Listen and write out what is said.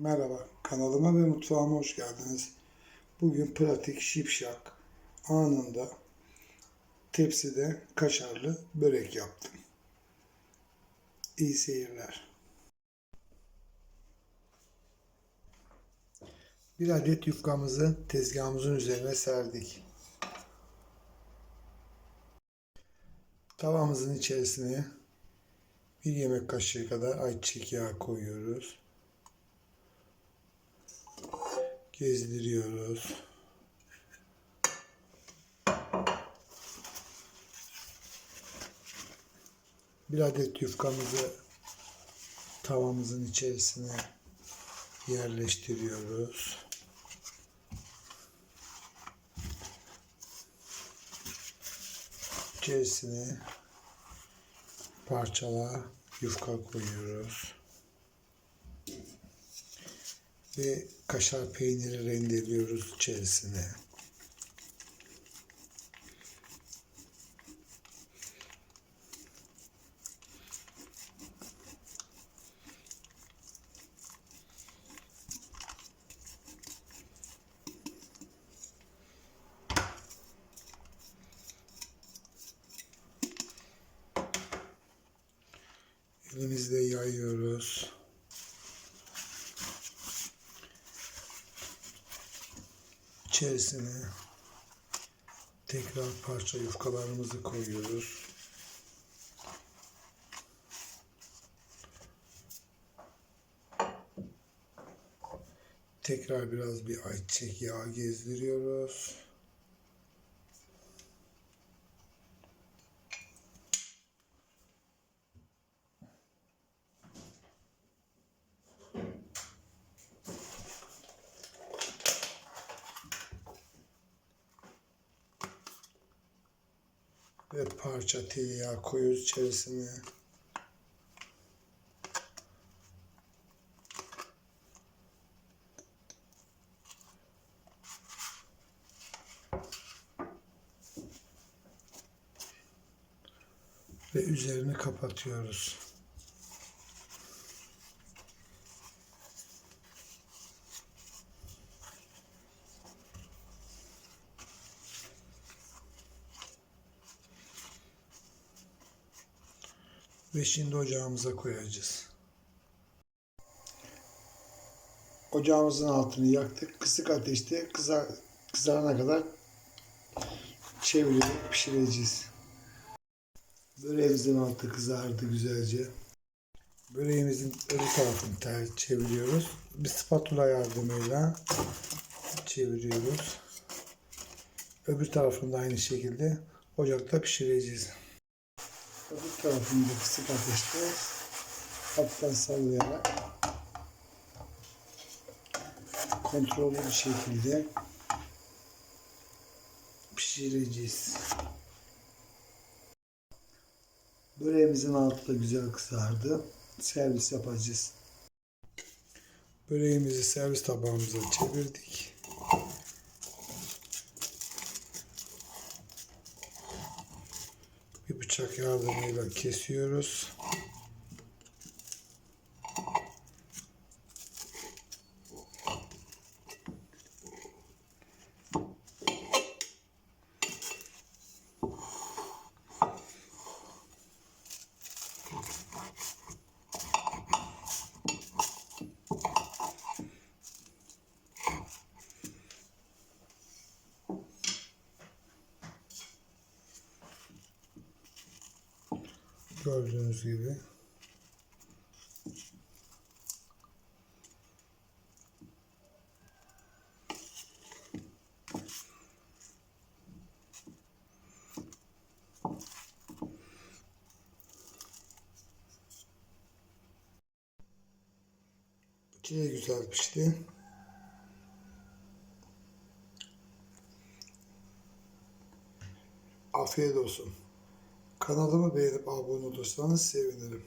Merhaba, kanalıma ve mutfağıma hoş geldiniz. Bugün pratik, şipşak, anında tepside kaşarlı börek yaptım. İyi seyirler. Bir adet yufkamızı tezgahımızın üzerine serdik. Tavamızın içerisine bir yemek kaşığı kadar ayçiçek yağı koyuyoruz. Gezdiriyoruz. Bir adet yufkamızı tavamızın içerisine yerleştiriyoruz. İçerisine parçala yufka koyuyoruz. Ve kaşar peyniri rendeliyoruz içerisine. Elimizle yayıyoruz. İçerisine tekrar parça yufkalarımızı koyuyoruz. Tekrar biraz bir ayçiçek yağı gezdiriyoruz. Ve parça tereyağı koyuyoruz içerisine. Ve üzerini kapatıyoruz. Ve şimdi ocağımıza koyacağız. Ocağımızın altını yaktık. Kısık ateşte kızar, kızarana kadar çevirerek pişireceğiz. Böreğimizin altı kızardı güzelce. Böreğimizin öbür tarafını ter çeviriyoruz. Bir spatula yardımıyla çeviriyoruz. Öbür tarafını da aynı şekilde ocakta pişireceğiz. Öbür tarafını da kısık ateşte hafiften sallayarak kontrollü bir şekilde pişireceğiz. Böreğimizin altı da güzel kızardı. Servis yapacağız. Böreğimizi servis tabağımıza çevirdik. Bir bıçak yardımıyla kesiyoruz. Gördüğünüz gibi. İçi de güzel pişti. Afiyet olsun. Kanalımı beğenip abone olursanız sevinirim.